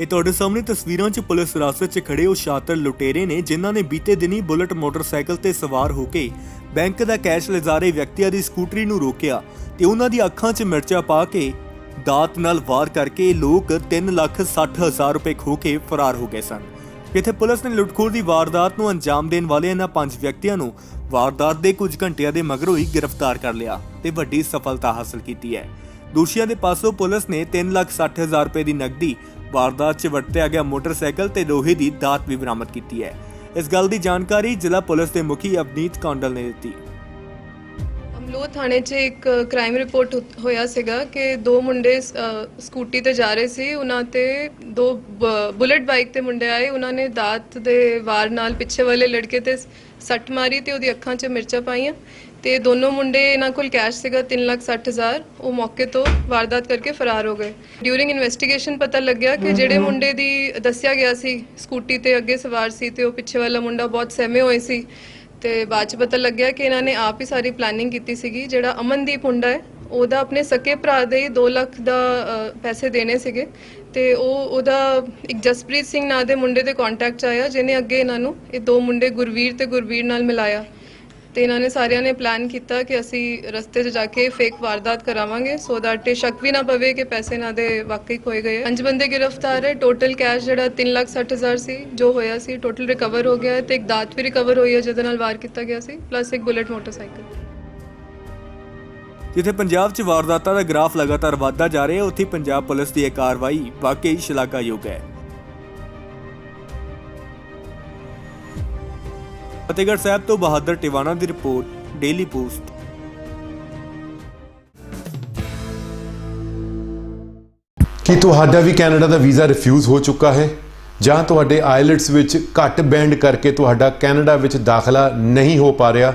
ਇਹ ਤੁਹਾਡੇ ਸਾਹਮਣੇ ਤਸਵੀਰਾਂ 'ਚ ਪੁਲਿਸ ਹਿਰਾਸਤ 'ਚ ਖੜੇ ਉਹ ਸ਼ਾਤਰ ਲੁਟੇਰੇ ਨੇ ਜਿਨ੍ਹਾਂ ਨੇ ਬੀਤੇ ਦਿਨੀ ਬੁਲਟ ਮੋਟਰਸਾਈਕਲ ਤੇ ਸਵਾਰ ਹੋ ਕੇ ਬੈਂਕ ਦਾ ਕੈਸ਼ ਲਿਜਾ ਰਹੇ ਵਿਅਕਤੀਆਂ ਦੀ ਸਕੂਟਰੀ ਨੂੰ ਰੋਕਿਆ ਤੇ ਉਹਨਾਂ ਦੀ ਅੱਖਾਂ 'ਚ ਮਿਰਚਾਂ ਪਾ ਕੇ ਦਾਤ ਨਾਲ ਵਾਰ ਕਰਕੇ ਲੋਕ 3 ਲੱਖ 60 ਹਜ਼ਾਰ ਰੁਪਏ ਖੋ ਕੇ ਫਰਾਰ ਹੋ ਗਏ ਸਨ। ਇੱਥੇ ਪੁਲਿਸ ਨੇ ਲੁੱਟਖੋਰ ਦੀ ਵਾਰਦਾਤ ਨੂੰ ਅੰਜਾਮ ਦੇਣ ਵਾਲੇ ਇਹਨਾਂ ਪੰਜ ਵਿਅਕਤੀਆਂ ਨੂੰ ਵਾਰਦਾਤ ਦੇ ਕੁਝ ਘੰਟਿਆਂ ਦੇ ਮਗਰੋਂ ਹੀ ਗ੍ਰਿਫਤਾਰ ਕਰ ਲਿਆ ਤੇ ਵੱਡੀ ਸਫਲਤਾ ਹਾਸਲ ਕੀਤੀ ਹੈ। ਦੋਸ਼ੀਆਂ ਦੇ ਪਾਸੋਂ ਪੁਲਿਸ ਨੇ 3 ਲੱਖ 60 ਹਜ਼ਾਰ ਰੁਪਏ ਦੀ ਨਕਦੀ ਵਾਰਦਾਤ 'ਚ ਵਰਤਿਆ ਗਿਆ ਮੋਟਰਸਾਈਕਲ ਤੇ ਲੋਹੇ ਦੀ ਦਾਤ ਵੀ ਬਰਾਮਦ ਕੀਤੀ ਹੈ। ਇਸ ਗੱਲ ਦੀ ਜਾਣਕਾਰੀ ਜ਼ਿਲ੍ਹਾ ਪੁਲਿਸ ਦੇ ਮੁਖੀ ਅਵਨੀਤ ਕੌਂਡਲ ਨੇ ਦਿੱਤੀ। ਅਮਲੋਹ ਥਾਣੇ 'ਚ ਇੱਕ ਕ੍ਰਾਈਮ ਰਿਪੋਰਟ ਹੋਇਆ ਸੀਗਾ ਕਿ ਦੋ ਮੁੰਡੇ ਸਕੂਟੀ ਤੇ ਜਾ ਰਹੇ ਸੀ। ਉਹਨਾਂ ਤੇ ਦੋ ਬ- ਬੁਲਟ ਬਾਈਕ ਤੇ ਮੁੰਡੇ ਆਏ। ਉਹਨਾਂ ਨੇ ਦਾਤ ਦੇ ਵਾਰ ਨਾਲ ਪਿੱਛੇ ਵਾਲੇ ਲੜਕੇ ਤੇ ਸੱਟ ਮਾਰੀ ਤੇ ਉਹਦੀ ਅੱਖਾਂ 'ਚ ਮਿਰਚਾਂ ਪਾਈਆਂ। ਤੇ ਦੋਨੋਂ ਮੁੰਡੇ ਇਹਨਾਂ ਕੋਲ ਕੈਸ਼ ਸੀਗਾ 360000 ਉਹ ਮੌਕੇ ਤੋਂ ਵਾਰਦਾਤ ਕਰਕੇ ਫਰਾਰ ਹੋ ਗਏ। ਡਿਊਰਿੰਗ ਇਨਵੈਸਟੀਗੇਸ਼ਨ ਪਤਾ ਲੱਗਿਆ ਕਿ ਜਿਹੜੇ ਮੁੰਡੇ ਦੀ ਦੱਸਿਆ ਗਿਆ ਸੀ ਸਕੂਟੀ ਤੇ ਅੱਗੇ ਸਵਾਰ ਸੀ ਤੇ ਉਹ ਪਿੱਛੇ ਵਾਲਾ ਮੁੰਡਾ ਬਹੁਤ ਸਹਿਮੇ ਹੋਏ ਸੀ। ਤੇ ਬਾਅਦ ਚ ਪਤਾ ਲੱਗਿਆ ਕਿ ਇਹਨਾਂ ਨੇ ਆਪ ਹੀ ਸਾਰੀ ਪਲੈਨਿੰਗ ਕੀਤੀ ਸੀਗੀ ਜਿਹੜਾ ਅਮਨਦੀਪ ਹੁੰਦਾ ਹੈ ਉਹਦਾ ਆਪਣੇ ਸਕੇ ਭਰਾ ਦੇ 2 ਲੱਖ ਦਾ ਅ, ਪੈਸੇ ਦੇਣੇ ਸੀਗੇ। ਤੇ ਉਹ ਉਹਦਾ ਇੱਕ ਜਸਪ੍ਰੀਤ ਸਿੰਘ ਨਾਂ ਦੇ ਮੁੰਡੇ ਦੇ ਕੰਟੈਕਟ ਚ ਆਇਆ ਜਿਹਨੇ ਅੱਗੇ ਇਹਨਾਂ ਨੂੰ ਇਹ ਦੋ ਮੁੰਡੇ ਗੁਰਵੀਰ ਤੇ ਗੁਰਵੀਰ ਨਾਲ ਮਿਲਾਇਆ। ਤੇ ਇਹਨਾਂ ਨੇ ਸਾਰਿਆਂ ਨੇ ਪਲਾਨ ਕੀਤਾ ਕਿ ਅਸੀਂ ਰਸਤੇ 'ਚ ਜਾ ਕੇ ਫੇਕ ਵਾਰਦਾਤ ਕਰਾਵਾਂਗੇ ਸੋ ਦੈਟ ਇਹ ਸ਼ੱਕ ਵੀ ਨਾ ਪਵੇ ਕਿ ਪੈਸੇ ਇਹਨਾਂ ਦੇ ਵਾਕਈ ਖੋਏ ਗਏ ਪੰਜ ਬੰਦੇ ਗ੍ਰਿਫਤਾਰ ਹੈ ਟੋਟਲ ਕੈਸ਼ ਜਿਹੜਾ 360000 ਸੀ, ਜੋ ਹੋਇਆ ਸੀ ਟੋਟਲ ਰਿਕਵਰ ਹੋ ਗਿਆ ਤੇ ਇੱਕ ਦਾਤ ਵੀ ਰਿਕਵਰ ਹੋਈ ਹੈ, ਜਿਹਦੇ ਨਾਲ ਵਾਰ ਕੀਤਾ ਗਿਆ ਸੀ ਪਲੱਸ ਇੱਕ ਬੁਲਟ ਮੋਟਰਸਾਈਕਲ ਜਿੱਥੇ ਪੰਜਾਬ 'ਚ ਵਾਰਦਾਤਾਂ ਦਾ ਗ੍ਰਾਫ ਲਗਾਤਾਰ ਵਧਦਾ ਜਾ ਰਿਹਾ ਹੈ, ਉੱਥੇ ਪੰਜਾਬ ਪੁਲਿਸ ਦੀ ਇਹ ਕਾਰਵਾਈ ਵਾਕਈ ਸ਼ਲਾਘਾਯੋਗ ਹੈ। ਫਤਿਹਗੜ੍ਹ ਸਾਹਿਬ ਤੋਂ ਬਹਾਦਰ ਟਿਵਾਣਾ ਦੀ ਰਿਪੋਰਟ ਡੇਲੀ ਪੋਸਟ ਕੀ ਤੁਹਾਡਾ ਵੀ ਕੈਨੇਡਾ ਦਾ ਵੀਜ਼ਾ ਰਿਫਿਊਜ਼ ਹੋ ਚੁੱਕਾ ਹੈ? ਜਾਂ ਤੁਹਾਡੇ ਆਇਲਟਸ ਵਿੱਚ ਘੱਟ ਬੈਂਡ ਕਰਕੇ ਤੁਹਾਡਾ ਕੈਨੇਡਾ ਵਿੱਚ ਦਾਖਲਾ ਨਹੀਂ ਹੋ ਪਾ ਰਿਹਾ?